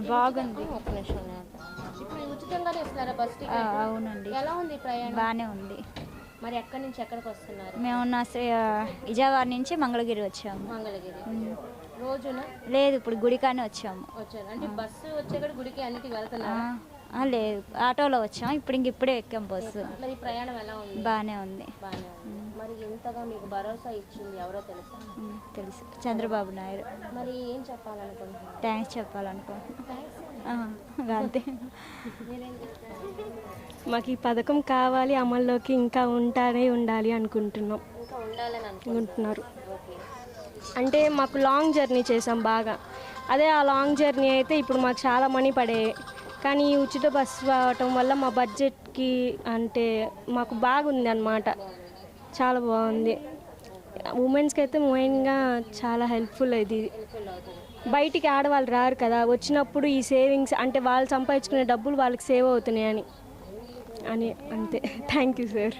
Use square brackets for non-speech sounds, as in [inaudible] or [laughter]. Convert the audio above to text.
బాగుంది. ఒక్క నిమిషం. ఇప్పుడు ఉచితంగానే ఇస్తున్నారా బస్ టికెట్ అవునండి. ఎలా ఉంది ప్రయాణం? బాగానే ఉంది. మరి ఎక్కడి నుంచి ఎక్కడికి వస్తున్నారు? మేము నా విజయవాడ నుంచి మంగళగిరి వచ్చాము. మంగళగిరి. రోజున? లేదు ఇప్పుడు గుడికానే వచ్చాము. వచ్చారు? అంటే బస్సు వచ్చేక్కడ గుడికి అన్నిటికి వెళ్తున్నారు? లేదు. ఆటోలో వచ్చాము ఇప్పుడు ఇంక ఇప్పుడే ఎక్కాం బస్సు. మరి ప్రయాణం ఎలా ఉంది? బాగానే ఉంది. బాగానే ఉంది. మరి ఇంతగా మీకు భరోసా ఇచ్చింది ఎవరో తెలుసా? ఉమ్, తెలుసు. చంద్రబాబు నాయుడు. మరి ఏం చెప్పాలనుకుంటున్నారు? థ్యాంక్స్ చెప్పాలనుకుంటున్నాను అంతే? మాకు ఈ పథకం కావాలి అమల్లోకి ఇంకా ఉంటానే ఉండాలి అనుకుంటున్నాం. ఇంకా ఉండాలని అనుకుంటున్నారు. ఓకే. అంటే మాకు లాంగ్ జర్నీ చేసాం బాగా. అదే ఆ లాంగ్ జర్నీ అయితే ఇప్పుడు మాకు చాలా మనీ పడేవి కానీ ఈ ఉచిత బస్సు రావటం వల్ల మా బడ్జెట్కి అంటే మాకు బాగుంది అనమాట చాలా బాగుంది. ఉమెన్స్కి అయితే మెయిన్గా చాలా హెల్ప్ఫుల్ ఇది. బయటికి ఆడవాళ్ళు రారు కదా వచ్చినప్పుడు ఈ సేవింగ్స్ అంటే వాళ్ళు సంపాదించుకునే డబ్బులు వాళ్ళకి సేవ్ అవుతున్నాయని. అని అంతే. [laughs] Thank you sir.